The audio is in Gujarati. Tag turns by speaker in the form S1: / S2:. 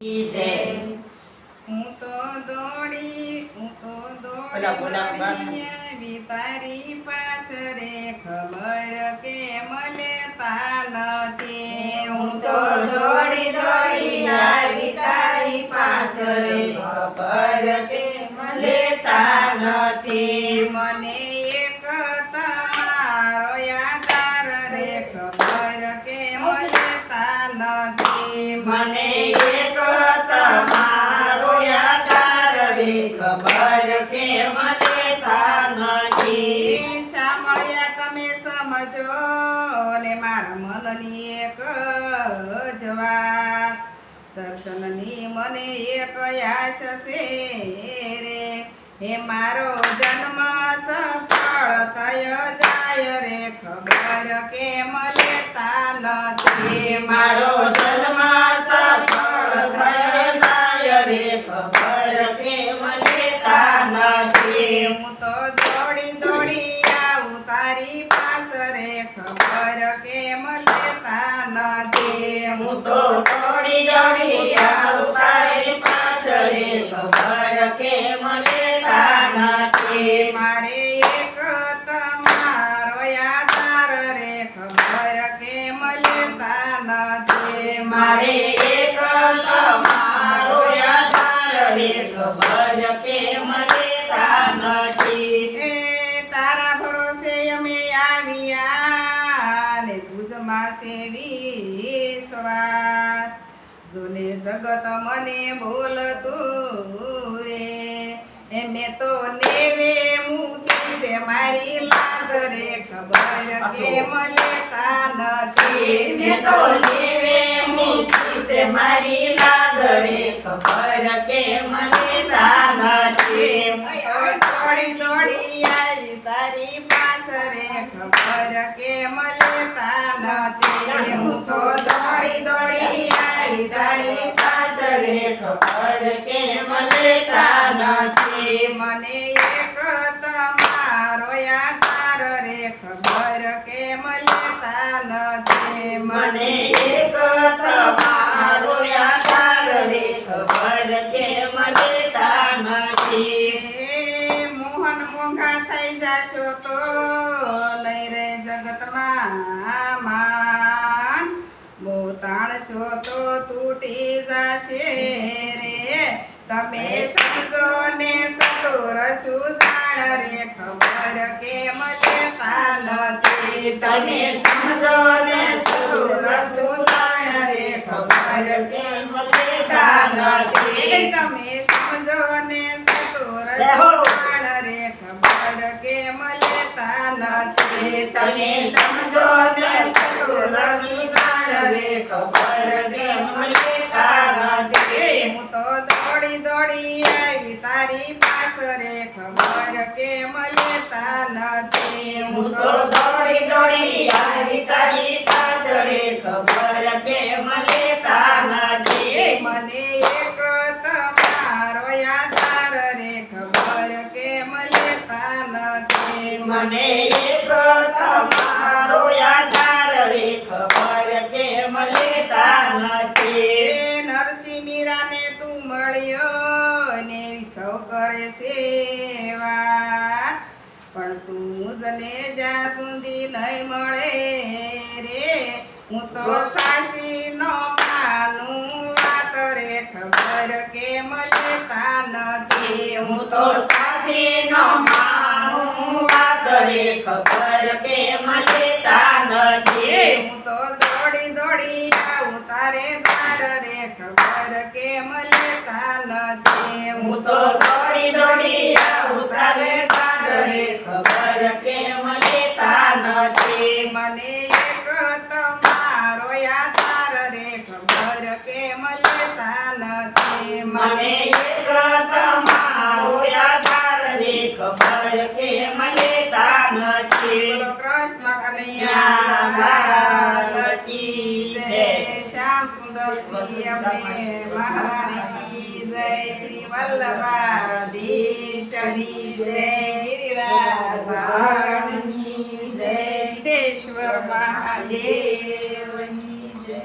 S1: હું તો દોડી હું તો દોડી. આવી તારી પાછરે ખબર કે મને તા નથી? હું તો દોડી દોડી આવી તારી પાછરે ખબર કે મને તા નથી? મને એક તમારો યાદાર રે. ખબર કે મને તા નથી? મને એક તમારો યાદાર રે ખબર કે મને તા નથી સાંભળ્યા તમે સમજો ને મારા મનની એક જ વાત દર્શનની મને એક આશ છે રે. હે મારો જન્મ સફળ થયો જાય રે. ખબર કે મળે તા નથી મારો જન્મ સફળ થયો જાય રે. ખબર કે મળે તા નથી? હું તો દોડી દોડી આવું તારી પાસ રે ખબર કે મળે તા નથી હું તો દોડી દોડી આવું તારી પાસ ખબર કે મળે તા નથી મારે એક તમારો યાદાર રે. ખબર કે મળે તા નથી મારે એક તમારો યાદાર રે. ખબર કે મળે તા નથી વિશ્વાસ. જોને જગત મને બોલતું રે. એ મેં તો નેવે મૂકી દે મારી લાજ રે. ખબર કે મળે તા નથી? મેં તો નેવે મૂકી છે મારી લાજ રે. ખબર કે મળે તા નથી દોડી દોડી આવી તારી પાસ રે. ખબર કે મલેતા નથી? હું તો આવી તારી પાછળ ખબર કે મળે તા નથી? મને એક તમારો યાદાર રે ખબર કેમ લેતા નથી? મને એક તમારો યાદાર રે ખબર કેમ લેતા નથી? મોહન મોંઘા થઈ જાશો તો નહીં રે જગતમાં તાણશો તો તૂટી જશે રે. તમે સમજો ને સતુર સુધાણ રે. ખબર કે મળે તા નથી તમે સમજો ને સતુર સુધાણ રે. ખબર કે મળે નથી તમે સમજો ને સતુર સુધાણ રે. ખબર કે મળે તા નથી તમે સમજો ને સતુર સુજાણ રે ખબર કે મને તારા નથી હું તો દોડી દોડી આવી, તારી પાસ રે ખબર કે મને તારા નથી? હું તો દોડી દોડી આવી, તારી પાસ રે ખબર કે મને તારા નથી? મને એક તમારો યાદાર ખબર કે મળે તા નથી? મને એક તમારો યાદાર રે, ખબર નથી નરસિંહ મીરાને તું મળ્યો ને સૌ કરે સેવા. પણ તું જને જ્યાં સુધી નહીં મળે રે હું તો સાસી નો માનું વાત રે ખબર કે મળે તા નથી. હું તો સાસી નો માનું વાત રે ખબર કે મળે તા નથી. હું તો દોડી આવું તારે તાર રે, ખબર કે મળે તાન નથી? હું તો દોડી દોડી આવું તારે તાર રે, ખબર કે મળે તા નથી? મને એક તમારો યાદાર રે, ખબર કે મળે તાન નથી? મને એક તમારો યાદાર રે, ખબર કે મળે તાન નથી કૃષ્ણ કનૈયા સિંહ અમને મહારાણી કી જય શ્રી વલ્લભાધીશની જય જય સિદ્ધેશ્વર મહાદેવની જય